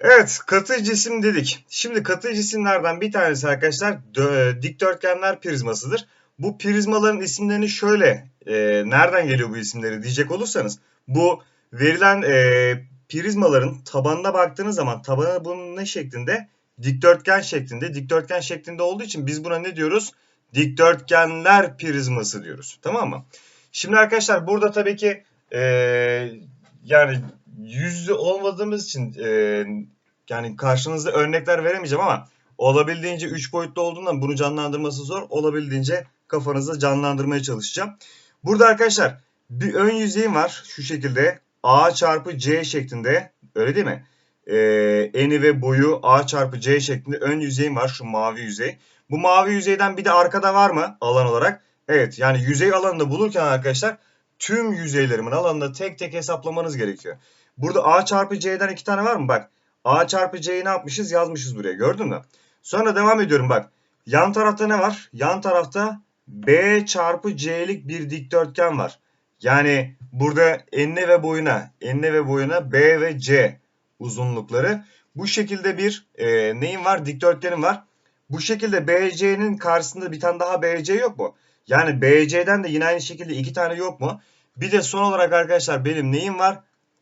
Evet, katı cisim dedik. Şimdi katı cisimlerden bir tanesi arkadaşlar dö- dikdörtgenler prizmasıdır. Bu prizmaların isimlerini şöyle, e, nereden geliyor bu isimleri diyecek olursanız, bu verilen e, prizmaların tabanına baktığınız zaman tabanı bunun ne şeklinde? Dikdörtgen şeklinde. Dikdörtgen şeklinde olduğu için biz buna ne diyoruz? Dikdörtgenler prizması diyoruz. Tamam mı? Şimdi arkadaşlar burada tabii ki e, yani yüzlü olmadığımız için e, yani karşınızda örnekler veremeyeceğim ama olabildiğince 3 boyutlu olduğundan bunu canlandırması zor. Olabildiğince kafanızda canlandırmaya çalışacağım. Burada arkadaşlar bir ön yüzeyim var şu şekilde A çarpı C şeklinde öyle değil mi? Ee, eni ve boyu A çarpı C şeklinde ön yüzeyim var şu mavi yüzey. Bu mavi yüzeyden bir de arkada var mı alan olarak? Evet yani yüzey alanını bulurken arkadaşlar tüm yüzeylerimin alanını tek tek hesaplamanız gerekiyor. Burada A çarpı C'den iki tane var mı? Bak A çarpı C'yi ne yapmışız? Yazmışız buraya gördün mü? Sonra devam ediyorum bak. Yan tarafta ne var? Yan tarafta B çarpı C'lik bir dikdörtgen var. Yani burada enine ve boyuna, enine ve boyuna B ve C uzunlukları. Bu şekilde bir e, neyim var? Dikdörtgenim var. Bu şekilde BC'nin karşısında bir tane daha BC yok mu? Yani BC'den de yine aynı şekilde iki tane yok mu? Bir de son olarak arkadaşlar benim neyim var?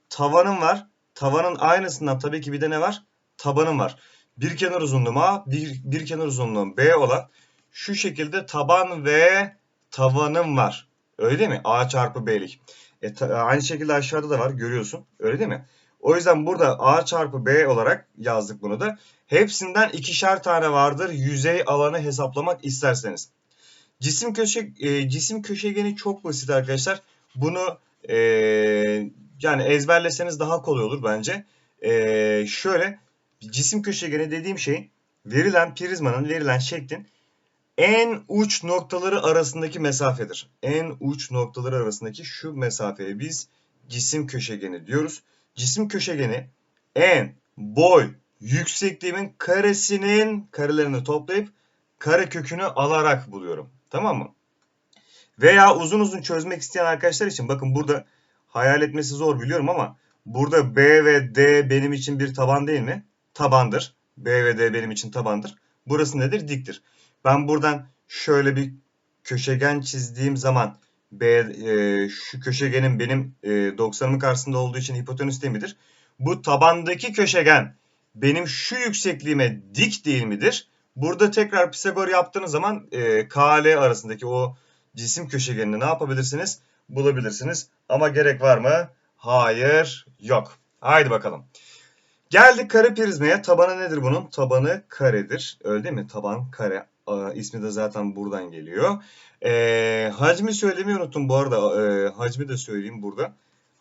Tavanım var. Tavanın aynısından tabii ki bir de ne var? Tabanım var. Bir kenar uzunluğum A, bir, bir kenar uzunluğum B olan şu şekilde taban ve tavanım var. Öyle değil mi? A çarpı B'lik. E, aynı şekilde aşağıda da var görüyorsun. Öyle değil mi? O yüzden burada A çarpı B olarak yazdık bunu da. Hepsinden ikişer tane vardır yüzey alanı hesaplamak isterseniz. Cisim köşe e, cisim köşegeni çok basit arkadaşlar. Bunu e, yani ezberleseniz daha kolay olur bence. E, şöyle cisim köşegeni dediğim şey verilen prizmanın verilen şeklin en uç noktaları arasındaki mesafedir. En uç noktaları arasındaki şu mesafeye biz cisim köşegeni diyoruz. Cisim köşegeni en boy yüksekliğimin karesinin karelerini toplayıp kare kökünü alarak buluyorum. Tamam mı? Veya uzun uzun çözmek isteyen arkadaşlar için bakın burada hayal etmesi zor biliyorum ama burada B ve D benim için bir taban değil mi? Tabandır. B ve D benim için tabandır. Burası nedir? Diktir. Ben buradan şöyle bir köşegen çizdiğim zaman B, e, şu köşegenin benim e, 90'ımın karşısında olduğu için hipotenüs değil midir? Bu tabandaki köşegen benim şu yüksekliğime dik değil midir? Burada tekrar Pisagor yaptığınız zaman e, KL arasındaki o cisim köşegenini ne yapabilirsiniz? Bulabilirsiniz. Ama gerek var mı? Hayır, yok. Haydi bakalım. Geldik kare prizmaya. Tabanı nedir bunun? Tabanı karedir. Öyle değil mi? Taban kare. Aa, ismi de zaten buradan geliyor. Ee, hacmi söylemeyi unuttum bu arada. Ee, hacmi de söyleyeyim burada.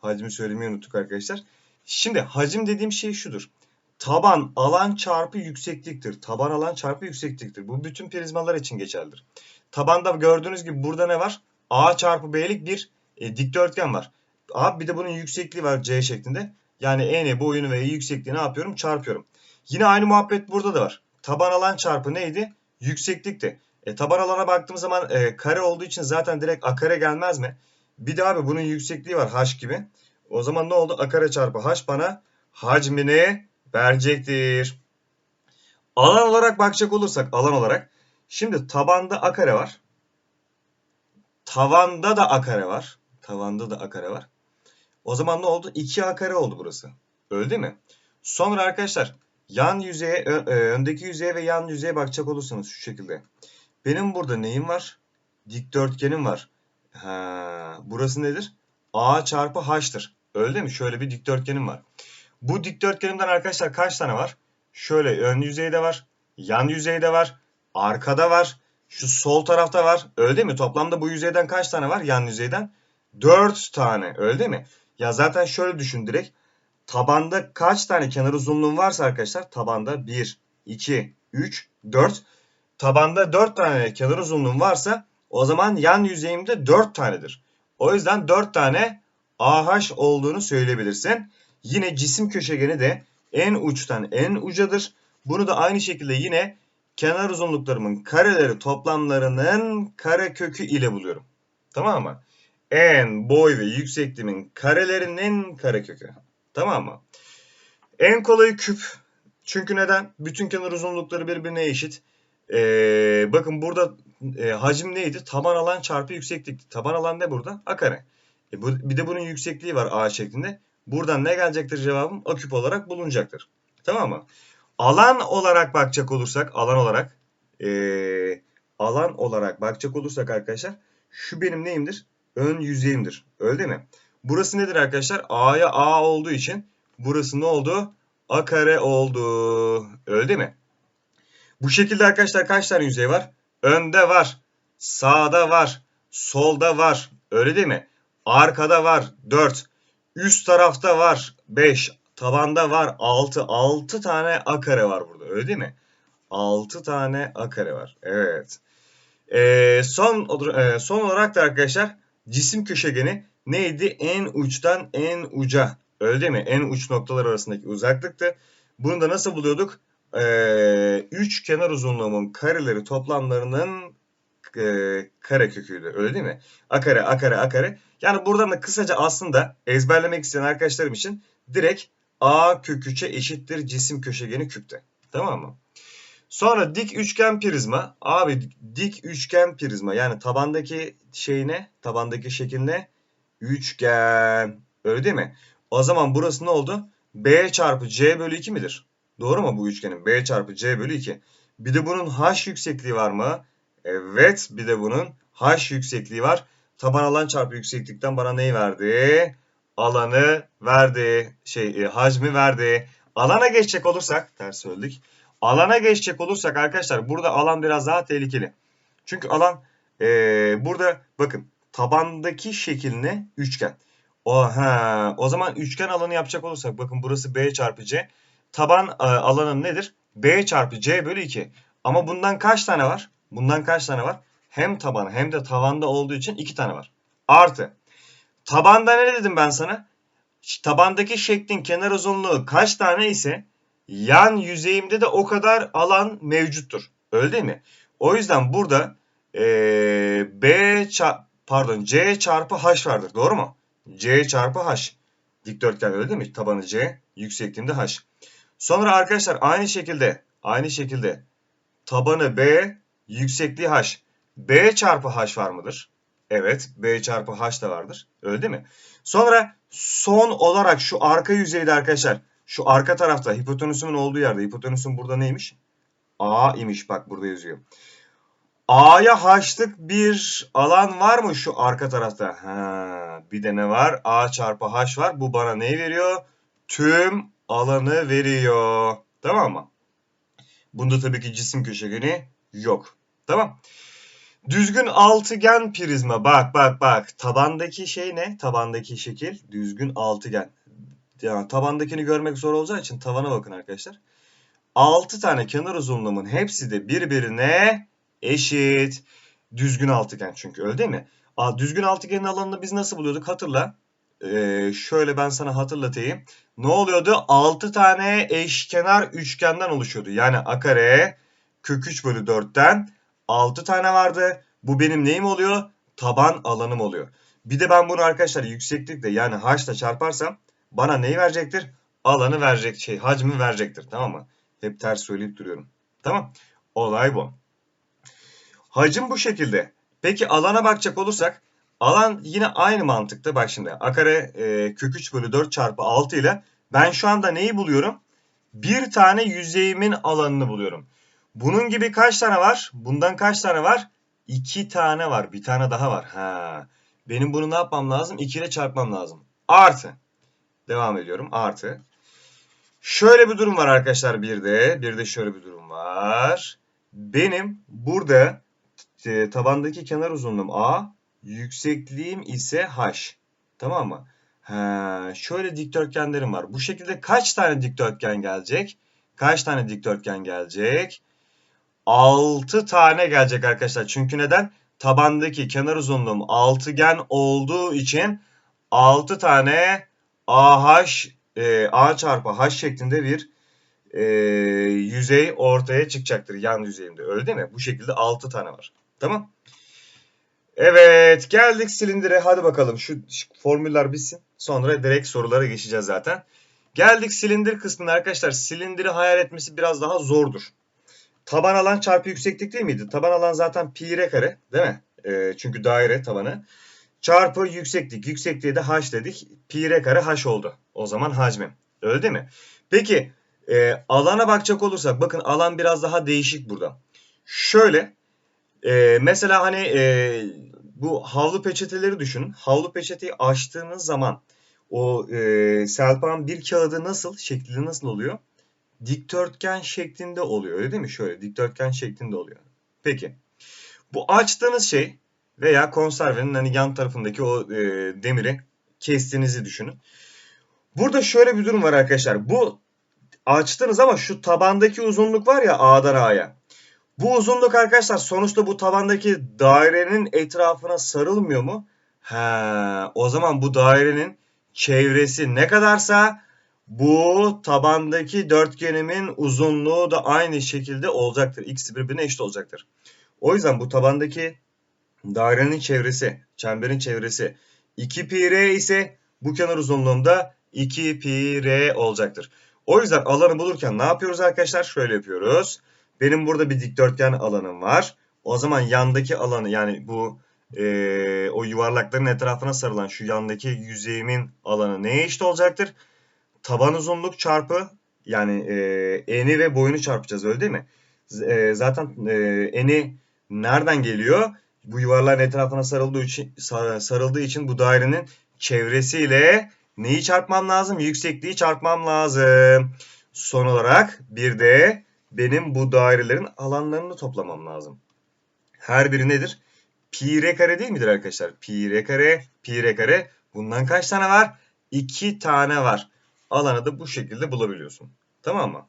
Hacmi söylemeyi unuttuk arkadaşlar. Şimdi hacim dediğim şey şudur. Taban alan çarpı yüksekliktir. Taban alan çarpı yüksekliktir. Bu bütün prizmalar için geçerlidir. Tabanda gördüğünüz gibi burada ne var? A çarpı B'lik bir e, dikdörtgen var. Abi bir de bunun yüksekliği var C şeklinde. Yani eni, boyunu ve yüksekliğini ne yapıyorum? Çarpıyorum. Yine aynı muhabbet burada da var. Taban alan çarpı neydi? Yükseklikti. E, taban alana baktığımız zaman e, kare olduğu için zaten direkt a kare gelmez mi? Bir de abi bunun yüksekliği var h gibi. O zaman ne oldu? A kare çarpı h bana hacmini verecektir. Alan olarak bakacak olursak alan olarak. Şimdi tabanda a kare var. Tavanda da a kare var. Tavanda da a kare var. O zaman ne oldu? 2a kare oldu burası. Öyle değil mi? Sonra arkadaşlar yan yüzeye, ö- öndeki yüzeye ve yan yüzeye bakacak olursanız şu şekilde. Benim burada neyim var? Dikdörtgenim var. Ha, burası nedir? A çarpı H'tır. Öyle değil mi? Şöyle bir dikdörtgenim var. Bu dikdörtgenimden arkadaşlar kaç tane var? Şöyle ön yüzeyde var. Yan yüzeyde var. Arkada var. Şu sol tarafta var. Öyle değil mi? Toplamda bu yüzeyden kaç tane var? Yan yüzeyden. 4 tane. Öyle değil mi? Ya zaten şöyle düşün direkt. Tabanda kaç tane kenar uzunluğum varsa arkadaşlar tabanda 1, 2, 3, 4. Tabanda 4 tane kenar uzunluğum varsa o zaman yan yüzeyimde 4 tanedir. O yüzden 4 tane AH olduğunu söyleyebilirsin. Yine cisim köşegeni de en uçtan en ucadır. Bunu da aynı şekilde yine kenar uzunluklarımın kareleri toplamlarının kare kökü ile buluyorum. Tamam mı? En boy ve yüksekliğimin karelerinin karekökü. Tamam mı? En kolayı küp. Çünkü neden? Bütün kenar uzunlukları birbirine eşit. Ee, bakın burada e, hacim neydi? Taban alan çarpı yükseklik. Taban alan ne burada? A kare. E, bu, bir de bunun yüksekliği var A şeklinde. Buradan ne gelecektir cevabım? A küp olarak bulunacaktır. Tamam mı? Alan olarak bakacak olursak, alan olarak, e, alan olarak bakacak olursak arkadaşlar, şu benim neyimdir? Ön yüzeyimdir. Öyle değil mi? Burası nedir arkadaşlar? A'ya A olduğu için burası ne oldu? A kare oldu. Öyle değil mi? Bu şekilde arkadaşlar kaç tane yüzey var? Önde var. Sağda var. Solda var. Öyle değil mi? Arkada var. 4. Üst tarafta var. 5. Tabanda var. 6. 6 tane A kare var burada. Öyle değil mi? 6 tane A kare var. Evet. Ee, son, e, son olarak da arkadaşlar cisim köşegeni neydi? En uçtan en uca. Öyle değil mi? En uç noktalar arasındaki uzaklıktı. Bunu da nasıl buluyorduk? Ee, üç kenar uzunluğumun kareleri toplamlarının e, kare köküydü. Öyle değil mi? A kare, A kare, A kare. Yani buradan da kısaca aslında ezberlemek isteyen arkadaşlarım için direkt A köküçe eşittir cisim köşegeni küpte. Tamam mı? Sonra dik üçgen prizma. Abi dik üçgen prizma yani tabandaki şey ne? Tabandaki şekil ne? Üçgen. Öyle değil mi? O zaman burası ne oldu? B çarpı C bölü 2 midir? Doğru mu bu üçgenin? B çarpı C bölü 2. Bir de bunun H yüksekliği var mı? Evet bir de bunun H yüksekliği var. Taban alan çarpı yükseklikten bana neyi verdi? Alanı verdi. Şey e, hacmi verdi. Alana geçecek olursak ters söyledik. Alana geçecek olursak arkadaşlar burada alan biraz daha tehlikeli. Çünkü alan e, burada bakın tabandaki şekil? Üçgen. O, ha, o zaman üçgen alanı yapacak olursak bakın burası B çarpı C. Taban e, alanı nedir? B çarpı C bölü 2. Ama bundan kaç tane var? Bundan kaç tane var? Hem taban hem de tavanda olduğu için 2 tane var. Artı. Tabanda ne dedim ben sana? Tabandaki şeklin kenar uzunluğu kaç tane ise yan yüzeyimde de o kadar alan mevcuttur. Öyle değil mi? O yüzden burada e, B pardon C çarpı H vardır. Doğru mu? C çarpı H. Dikdörtgen öyle değil mi? Tabanı C, yüksekliğinde H. Sonra arkadaşlar aynı şekilde aynı şekilde tabanı B, yüksekliği H. B çarpı H var mıdır? Evet, B çarpı H da vardır. Öyle değil mi? Sonra son olarak şu arka yüzeyde arkadaşlar, şu arka tarafta hipotenüsümün olduğu yerde, hipotenüsüm burada neymiş? A imiş bak burada yazıyor. A'ya H'lık bir alan var mı şu arka tarafta? Ha, bir de ne var? A çarpı H var. Bu bana neyi veriyor? Tüm alanı veriyor. Tamam mı? Bunda tabii ki cisim köşegeni yok. Tamam. Düzgün altıgen prizma. Bak bak bak. Tabandaki şey ne? Tabandaki şekil düzgün altıgen. Yani tabandakini görmek zor olacağı için tavana bakın arkadaşlar. 6 tane kenar uzunluğumun hepsi de birbirine eşit. Düzgün altıgen çünkü öyle değil mi? Aa, düzgün altıgenin alanını biz nasıl buluyorduk hatırla. Ee, şöyle ben sana hatırlatayım. Ne oluyordu? 6 tane eşkenar üçgenden oluşuyordu. Yani a kare kök 3 bölü 4'ten 6 tane vardı. Bu benim neyim oluyor? Taban alanım oluyor. Bir de ben bunu arkadaşlar yükseklikle yani h ile çarparsam bana neyi verecektir? Alanı verecek şey hacmi verecektir tamam mı? Hep ters söyleyip duruyorum. Tamam. Olay bu. Hacim bu şekilde. Peki alana bakacak olursak alan yine aynı mantıkta. Bak şimdi a kare e, kök 3 bölü 4 çarpı 6 ile ben şu anda neyi buluyorum? Bir tane yüzeyimin alanını buluyorum. Bunun gibi kaç tane var? Bundan kaç tane var? İki tane var. Bir tane daha var. Ha. Benim bunu ne yapmam lazım? 2 ile çarpmam lazım. Artı. Devam ediyorum. Artı. Şöyle bir durum var arkadaşlar bir de. Bir de şöyle bir durum var. Benim burada e, tabandaki kenar uzunluğum A, yüksekliğim ise H. Tamam mı? Ha, şöyle dikdörtgenlerim var. Bu şekilde kaç tane dikdörtgen gelecek? Kaç tane dikdörtgen gelecek? 6 tane gelecek arkadaşlar. Çünkü neden? Tabandaki kenar uzunluğum altıgen olduğu için 6 tane AH e, A çarpı H şeklinde bir e, yüzey ortaya çıkacaktır yan yüzeyinde. Öyle değil mi? Bu şekilde 6 tane var. Tamam. Evet geldik silindire. Hadi bakalım şu formüller bitsin. Sonra direkt sorulara geçeceğiz zaten. Geldik silindir kısmına arkadaşlar. Silindiri hayal etmesi biraz daha zordur. Taban alan çarpı yükseklik değil miydi? Taban alan zaten pi r kare değil mi? E, çünkü daire tabanı. Çarpı yükseklik. Yüksekliğe de h dedik. Pi r kare h oldu. O zaman hacmi. Öyle değil mi? Peki e, alana bakacak olursak bakın alan biraz daha değişik burada. Şöyle e, mesela hani e, bu havlu peçeteleri düşünün. Havlu peçeteyi açtığınız zaman o e, selpan bir kağıdı nasıl şekli nasıl oluyor? Dikdörtgen şeklinde oluyor öyle değil mi? Şöyle dikdörtgen şeklinde oluyor. Peki bu açtığınız şey veya konservenin hani yan tarafındaki o e, demiri kestiğinizi düşünün. Burada şöyle bir durum var arkadaşlar. Bu açtınız ama şu tabandaki uzunluk var ya A'dan A'ya. Bu uzunluk arkadaşlar sonuçta bu tabandaki dairenin etrafına sarılmıyor mu? He, o zaman bu dairenin çevresi ne kadarsa bu tabandaki dörtgenimin uzunluğu da aynı şekilde olacaktır. X birbirine eşit olacaktır. O yüzden bu tabandaki dairenin çevresi, çemberin çevresi 2 pi r ise bu kenar uzunluğunda 2 pi r olacaktır. O yüzden alanı bulurken ne yapıyoruz arkadaşlar? Şöyle yapıyoruz. Benim burada bir dikdörtgen alanım var. O zaman yandaki alanı yani bu e, o yuvarlakların etrafına sarılan şu yandaki yüzeyimin alanı neye eşit olacaktır? Taban uzunluk çarpı yani e, eni ve boyunu çarpacağız öyle değil mi? E, zaten e, eni nereden geliyor? Bu yuvarlağın etrafına sarıldığı için, sarıldığı için bu dairenin çevresiyle neyi çarpmam lazım? Yüksekliği çarpmam lazım. Son olarak bir de benim bu dairelerin alanlarını toplamam lazım. Her biri nedir? Pi r kare değil midir arkadaşlar? Pi r kare, pi r kare. Bundan kaç tane var? 2 tane var. Alanı da bu şekilde bulabiliyorsun. Tamam mı?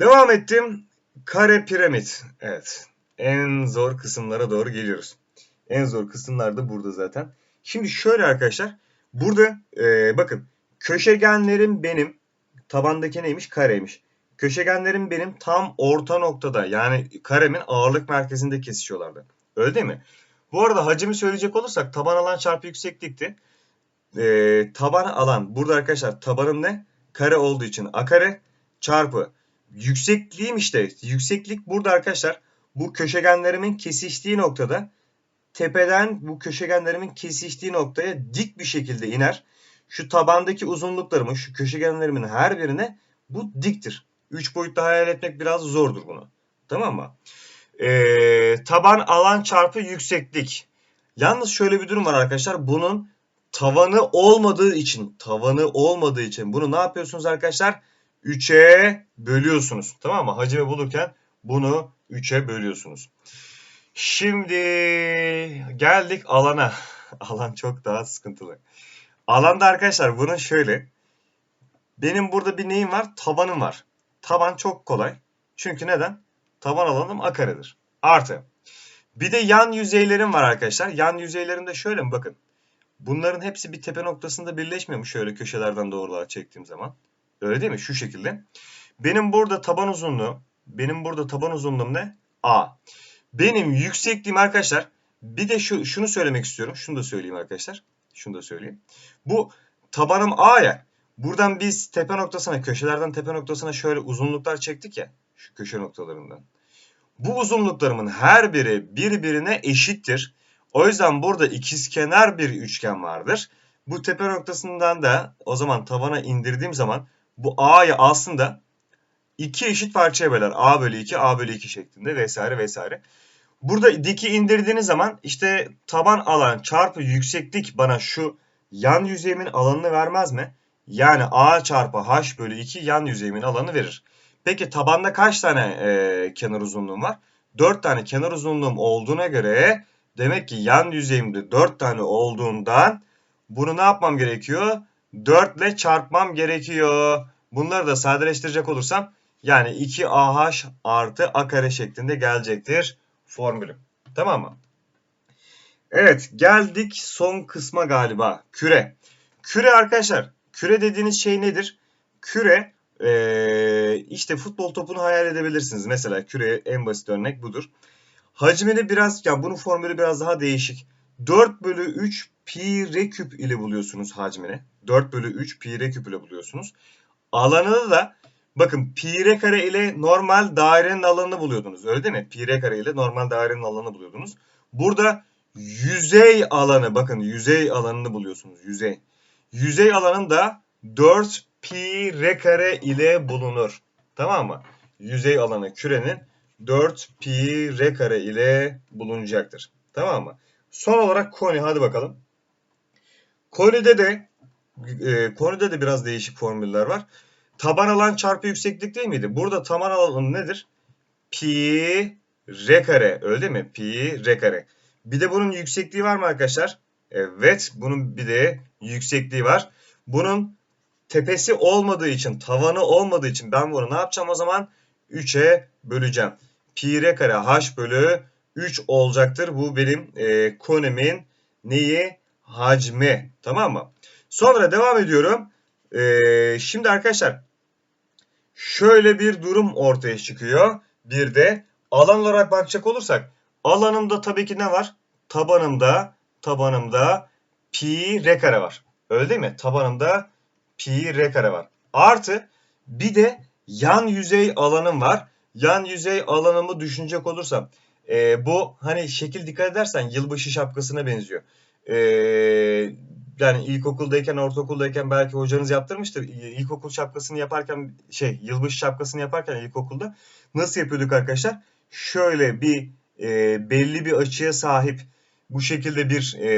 Devam ettim. Kare piramit. Evet. En zor kısımlara doğru geliyoruz. En zor kısımlar da burada zaten. Şimdi şöyle arkadaşlar. Burada e, bakın köşegenlerim benim tabandaki neymiş? Kareymiş. Köşegenlerim benim tam orta noktada yani karemin ağırlık merkezinde kesişiyorlardı. Öyle değil mi? Bu arada hacimi söyleyecek olursak taban alan çarpı yükseklikti. Ee, taban alan burada arkadaşlar tabanım ne? Kare olduğu için a kare çarpı yüksekliğim işte. Yükseklik burada arkadaşlar bu köşegenlerimin kesiştiği noktada tepeden bu köşegenlerimin kesiştiği noktaya dik bir şekilde iner. Şu tabandaki uzunluklarımın, şu köşegenlerimin her birine bu diktir. Üç boyutlu hayal etmek biraz zordur bunu. Tamam mı? Ee, taban alan çarpı yükseklik. Yalnız şöyle bir durum var arkadaşlar. Bunun tavanı olmadığı için, tavanı olmadığı için bunu ne yapıyorsunuz arkadaşlar? 3'e bölüyorsunuz. Tamam mı? Hacimi bulurken bunu 3'e bölüyorsunuz. Şimdi geldik alana. Alan çok daha sıkıntılı. Alanda arkadaşlar bunun şöyle. Benim burada bir neyim var? Tabanım var. Taban çok kolay. Çünkü neden? Taban alanım a karedir. Artı. Bir de yan yüzeylerim var arkadaşlar. Yan yüzeylerimde şöyle mi? Bakın. Bunların hepsi bir tepe noktasında birleşmiyor mu şöyle köşelerden doğrulara çektiğim zaman? Öyle değil mi? Şu şekilde. Benim burada taban uzunluğu, benim burada taban uzunluğum ne? A. Benim yüksekliğim arkadaşlar, bir de şu şunu söylemek istiyorum. Şunu da söyleyeyim arkadaşlar. Şunu da söyleyeyim. Bu tabanım A ya. Buradan biz tepe noktasına, köşelerden tepe noktasına şöyle uzunluklar çektik ya. Şu köşe noktalarından. Bu uzunluklarımın her biri birbirine eşittir. O yüzden burada ikizkenar bir üçgen vardır. Bu tepe noktasından da o zaman tavana indirdiğim zaman bu A'yı aslında iki eşit parçaya böler. A bölü 2, A bölü 2 şeklinde vesaire vesaire. Burada diki indirdiğiniz zaman işte taban alan çarpı yükseklik bana şu yan yüzeyimin alanını vermez mi? Yani A çarpı H bölü 2 yan yüzeyimin alanı verir. Peki tabanda kaç tane e, kenar uzunluğum var? 4 tane kenar uzunluğum olduğuna göre demek ki yan yüzeyimde 4 tane olduğundan bunu ne yapmam gerekiyor? 4 ile çarpmam gerekiyor. Bunları da sadeleştirecek olursam yani 2AH artı A kare şeklinde gelecektir formülü. Tamam mı? Evet geldik son kısma galiba. Küre. Küre arkadaşlar. Küre dediğiniz şey nedir? Küre ee, işte futbol topunu hayal edebilirsiniz. Mesela küre en basit örnek budur. Hacmini biraz, yani bunun formülü biraz daha değişik. 4 bölü 3 pi r küp ile buluyorsunuz hacmini. 4 bölü 3 pi r küp ile buluyorsunuz. Alanını da bakın pi r kare ile normal dairenin alanını buluyordunuz. Öyle değil mi? Pi r kare ile normal dairenin alanını buluyordunuz. Burada yüzey alanı bakın yüzey alanını buluyorsunuz. Yüzey. Yüzey alanın da 4 pi r kare ile bulunur. Tamam mı? Yüzey alanı kürenin 4 pi r kare ile bulunacaktır. Tamam mı? Son olarak koni hadi bakalım. Konide de e, konide de biraz değişik formüller var. Taban alan çarpı yükseklik değil miydi? Burada taban alan nedir? Pi r kare öyle değil mi? Pi r kare. Bir de bunun yüksekliği var mı arkadaşlar? Evet bunun bir de yüksekliği var. Bunun tepesi olmadığı için, tavanı olmadığı için ben bunu ne yapacağım o zaman? 3'e böleceğim. Pi r kare h bölü 3 olacaktır. Bu benim e, konemin neyi? Hacmi. Tamam mı? Sonra devam ediyorum. E, şimdi arkadaşlar şöyle bir durum ortaya çıkıyor. Bir de alan olarak bakacak olursak alanımda tabii ki ne var? Tabanımda tabanımda pi r kare var. Öyle değil mi? Tabanımda pi r kare var. Artı bir de yan yüzey alanım var. Yan yüzey alanımı düşünecek olursam e, bu hani şekil dikkat edersen yılbaşı şapkasına benziyor. E, yani ilkokuldayken, ortaokuldayken belki hocanız yaptırmıştır. İlkokul şapkasını yaparken şey yılbaşı şapkasını yaparken ilkokulda nasıl yapıyorduk arkadaşlar? Şöyle bir e, belli bir açıya sahip bu şekilde bir e,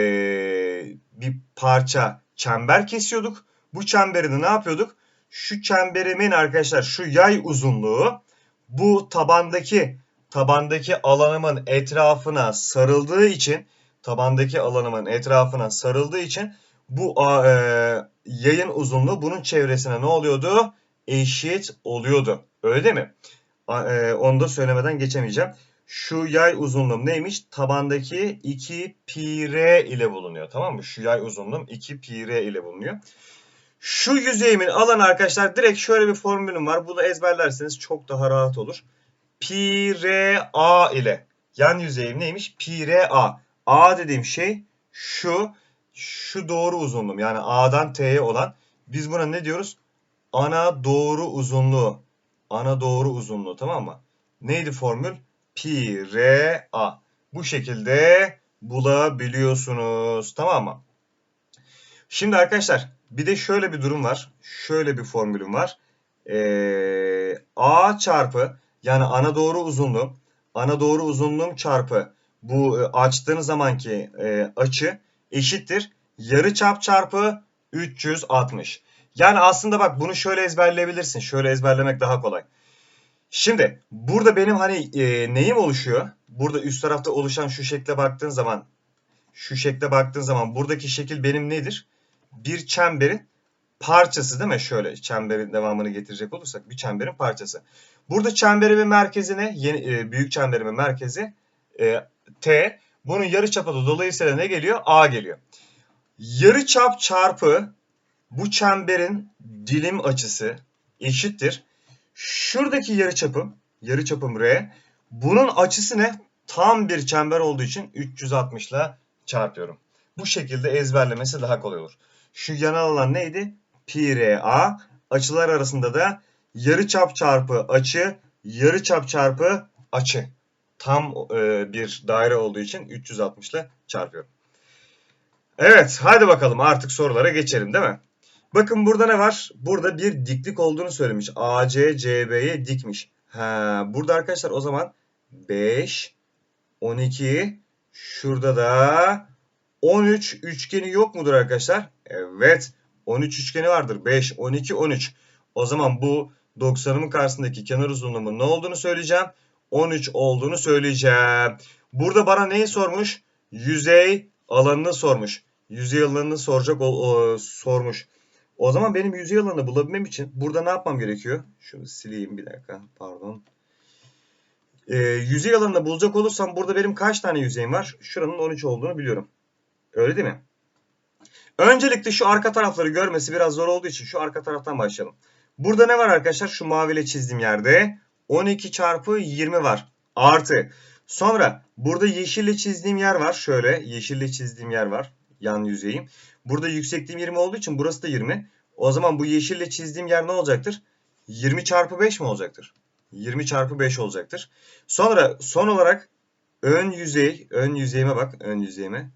bir parça çember kesiyorduk. Bu çemberi de ne yapıyorduk? Şu çemberimin arkadaşlar şu yay uzunluğu bu tabandaki tabandaki alanımın etrafına sarıldığı için tabandaki alanımın etrafına sarıldığı için bu e, yayın uzunluğu bunun çevresine ne oluyordu? Eşit oluyordu. Öyle değil mi? E, onu da söylemeden geçemeyeceğim. Şu yay uzunluğum neymiş? Tabandaki 2 pi r ile bulunuyor. Tamam mı? Şu yay uzunluğum 2 pi r ile bulunuyor. Şu yüzeyimin alanı arkadaşlar direkt şöyle bir formülüm var. Bunu ezberlerseniz çok daha rahat olur. Pi r a ile. Yan yüzeyim neymiş? Pi r a. A dediğim şey şu. Şu doğru uzunluğum. Yani A'dan T'ye olan. Biz buna ne diyoruz? Ana doğru uzunluğu. Ana doğru uzunluğu tamam mı? Neydi formül? Pi r a. Bu şekilde bulabiliyorsunuz. Tamam mı? Şimdi arkadaşlar bir de şöyle bir durum var. Şöyle bir formülüm var. Ee, a çarpı yani ana doğru uzunluğum ana doğru uzunluğum çarpı bu e, açtığınız zamanki e, açı eşittir. Yarı çap çarpı 360. Yani aslında bak bunu şöyle ezberleyebilirsin. Şöyle ezberlemek daha kolay. Şimdi burada benim hani e, neyim oluşuyor? Burada üst tarafta oluşan şu şekle baktığın zaman şu şekle baktığın zaman buradaki şekil benim nedir? Bir çemberin parçası değil mi? Şöyle çemberin devamını getirecek olursak bir çemberin parçası. Burada çemberimin merkezine yeni, e, büyük çemberimin merkezi e, T. Bunun yarı çapı da dolayısıyla ne geliyor? A geliyor. Yarı çap çarpı bu çemberin dilim açısı eşittir. Şuradaki yarı çapım, yarı çapım R. Bunun açısı ne? Tam bir çember olduğu için 360 ile çarpıyorum. Bu şekilde ezberlemesi daha kolay olur. Şu yanal alan neydi? Pi R A. Açılar arasında da yarı çap çarpı açı, yarı çap çarpı açı. Tam e, bir daire olduğu için 360 ile çarpıyorum. Evet, hadi bakalım artık sorulara geçelim değil mi? Bakın burada ne var? Burada bir diklik olduğunu söylemiş. AC CB'ye dikmiş. Ha, burada arkadaşlar o zaman 5, 12, şurada da 13 üçgeni yok mudur arkadaşlar? Evet. 13 üçgeni vardır. 5, 12, 13. O zaman bu 90'ımın karşısındaki kenar uzunluğumun ne olduğunu söyleyeceğim. 13 olduğunu söyleyeceğim. Burada bana neyi sormuş? Yüzey alanını sormuş. Yüzey alanını soracak o, sormuş. O zaman benim yüzey alanını bulabilmem için burada ne yapmam gerekiyor? Şunu sileyim bir dakika. Pardon. Ee, yüzey alanını bulacak olursam burada benim kaç tane yüzeyim var? Şuranın 13 olduğunu biliyorum. Öyle değil mi? Öncelikle şu arka tarafları görmesi biraz zor olduğu için şu arka taraftan başlayalım. Burada ne var arkadaşlar? Şu maviyle çizdiğim yerde 12 çarpı 20 var. Artı. Sonra burada yeşille çizdiğim yer var. Şöyle yeşille çizdiğim yer var. Yan yüzeyim. Burada yüksekliğim 20 olduğu için burası da 20. O zaman bu yeşille çizdiğim yer ne olacaktır? 20 çarpı 5 mi olacaktır? 20 çarpı 5 olacaktır. Sonra son olarak ön yüzey, ön yüzeyime bak, ön yüzeyime.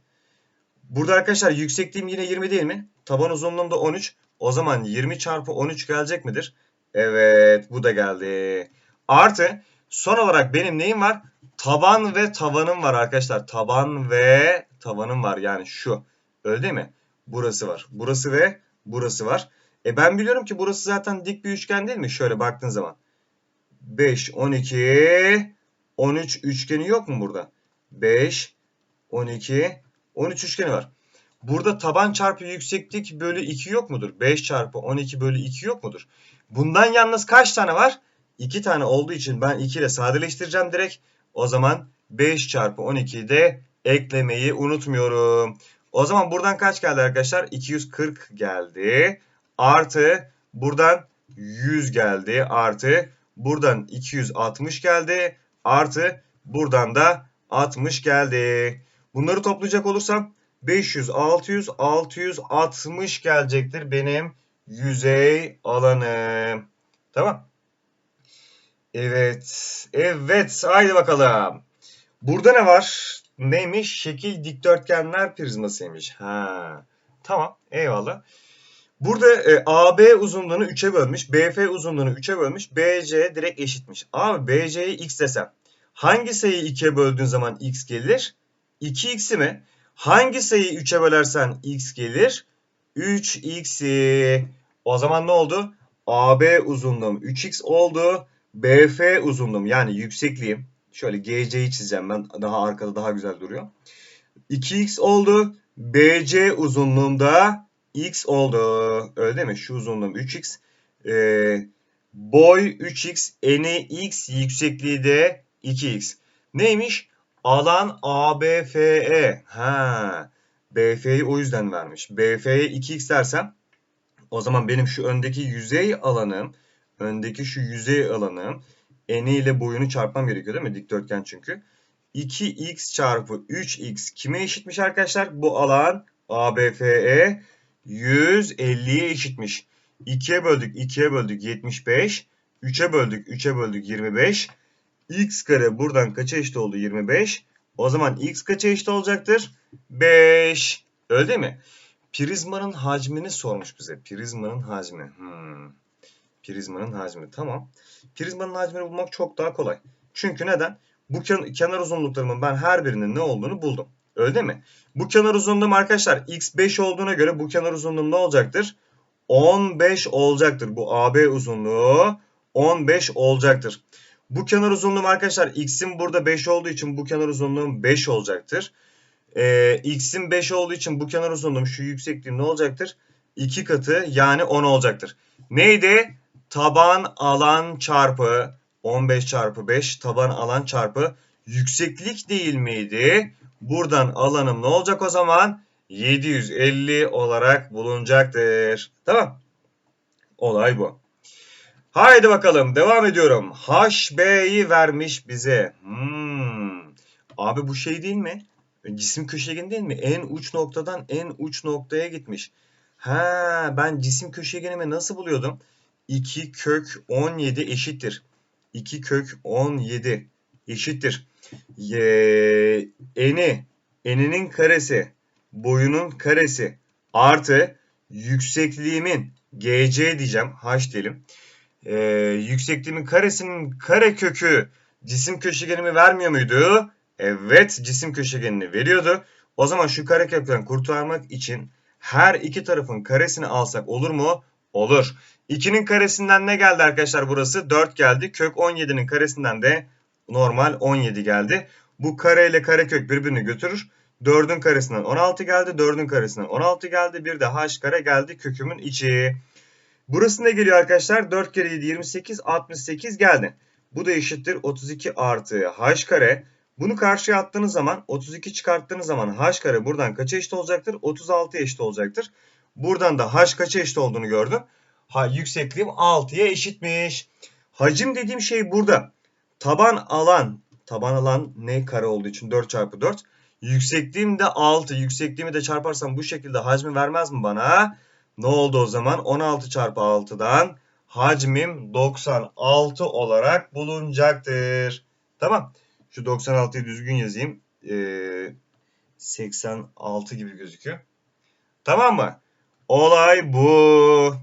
Burada arkadaşlar yüksekliğim yine 20 değil mi? Taban uzunluğum da 13. O zaman 20 çarpı 13 gelecek midir? Evet, bu da geldi. Artı son olarak benim neyim var? Taban ve tavanım var arkadaşlar. Taban ve tavanım var yani şu. Öyle değil mi? Burası var. Burası ve burası var. E ben biliyorum ki burası zaten dik bir üçgen değil mi? Şöyle baktığın zaman. 5, 12, 13 üçgeni yok mu burada? 5, 12, 13 üçgeni var. Burada taban çarpı yükseklik bölü 2 yok mudur? 5 çarpı 12 bölü 2 yok mudur? Bundan yalnız kaç tane var? 2 tane olduğu için ben 2 ile sadeleştireceğim direkt. O zaman 5 çarpı 12'yi de eklemeyi unutmuyorum. O zaman buradan kaç geldi arkadaşlar? 240 geldi. Artı buradan 100 geldi. Artı buradan 260 geldi. Artı buradan da 60 geldi. Bunları toplayacak olursam 500, 600, 660 gelecektir benim yüzey alanım. Tamam. Evet. Evet. Haydi bakalım. Burada ne var? Neymiş? Şekil dikdörtgenler prizmasıymış. Ha. Tamam. Eyvallah. Burada e, AB uzunluğunu 3'e bölmüş. BF uzunluğunu 3'e bölmüş. BC direkt eşitmiş. Abi BC'ye x desem. Hangi sayıyı 2'ye böldüğün zaman x gelir? 2x'i mi? Hangi sayıyı 3'e bölersen x gelir? 3x'i. O zaman ne oldu? AB uzunluğum 3x oldu. BF uzunluğum yani yüksekliğim. Şöyle GC'yi çizeceğim ben. Daha arkada daha güzel duruyor. 2x oldu. BC uzunluğum da x oldu. Öyle değil mi? Şu uzunluğum 3x. Ee, boy 3x. Eni x. Yüksekliği de 2x. Neymiş? Alan ABFE. Ha. BF'yi o yüzden vermiş. BF'ye 2x dersem o zaman benim şu öndeki yüzey alanım, öndeki şu yüzey alanım eni ile boyunu çarpmam gerekiyor değil mi? Dikdörtgen çünkü. 2x çarpı 3x kime eşitmiş arkadaşlar? Bu alan ABFE 150'ye eşitmiş. 2'ye böldük 2'ye böldük 75. 3'e böldük 3'e böldük 25. x kare buradan kaça eşit oldu? 25. O zaman x kaça eşit olacaktır? 5. Öyle değil mi? Prizmanın hacmini sormuş bize. Prizmanın hacmi. Hmm. Prizmanın hacmi. Tamam. Prizmanın hacmini bulmak çok daha kolay. Çünkü neden? Bu kenar uzunluklarımın ben her birinin ne olduğunu buldum. Öyle değil mi? Bu kenar uzunluğum arkadaşlar x5 olduğuna göre bu kenar uzunluğum ne olacaktır? 15 olacaktır. Bu AB uzunluğu 15 olacaktır. Bu kenar uzunluğum arkadaşlar x'in burada 5 olduğu için bu kenar uzunluğum 5 olacaktır. Ee, x'in 5 olduğu için bu kenar uzunluğum şu yüksekliğim ne olacaktır? 2 katı yani 10 olacaktır. Neydi? Taban alan çarpı 15 çarpı 5 taban alan çarpı yükseklik değil miydi? Buradan alanım ne olacak o zaman? 750 olarak bulunacaktır. Tamam. Olay bu. Haydi bakalım devam ediyorum. HB'yi vermiş bize. Hmm. Abi bu şey değil mi? Cisim köşegeni değil mi? En uç noktadan en uç noktaya gitmiş. Ha, ben cisim köşegenimi nasıl buluyordum? 2 kök 17 eşittir. 2 kök 17 eşittir. Ee, eni, eninin karesi, boyunun karesi artı yüksekliğimin GC diyeceğim. H diyelim. Ee, yüksekliğimin karesinin kare kökü cisim köşegenimi vermiyor muydu? Evet cisim köşegenini veriyordu. O zaman şu kare kökten kurtarmak için her iki tarafın karesini alsak olur mu? Olur. 2'nin karesinden ne geldi arkadaşlar burası? 4 geldi. Kök 17'nin karesinden de normal 17 geldi. Bu kare ile kare kök birbirini götürür. 4'ün karesinden 16 geldi. 4'ün karesinden 16 geldi. Bir de h kare geldi kökümün içi. Burası ne geliyor arkadaşlar? 4 kere 7 28 68 geldi. Bu da eşittir 32 artı h kare. Bunu karşıya attığınız zaman 32 çıkarttığınız zaman h kare buradan kaça eşit olacaktır? 36'ya eşit olacaktır. Buradan da h kaça eşit olduğunu gördüm. Ha, yüksekliğim 6'ya eşitmiş. Hacim dediğim şey burada. Taban alan taban alan n kare olduğu için 4 çarpı 4. Yüksekliğim de 6. Yüksekliğimi de çarparsam bu şekilde hacmi vermez mi bana? Ne oldu o zaman? 16 çarpı 6'dan hacmim 96 olarak bulunacaktır. Tamam. Şu 96'yı düzgün yazayım. Ee, 86 gibi gözüküyor. Tamam mı? Olay bu.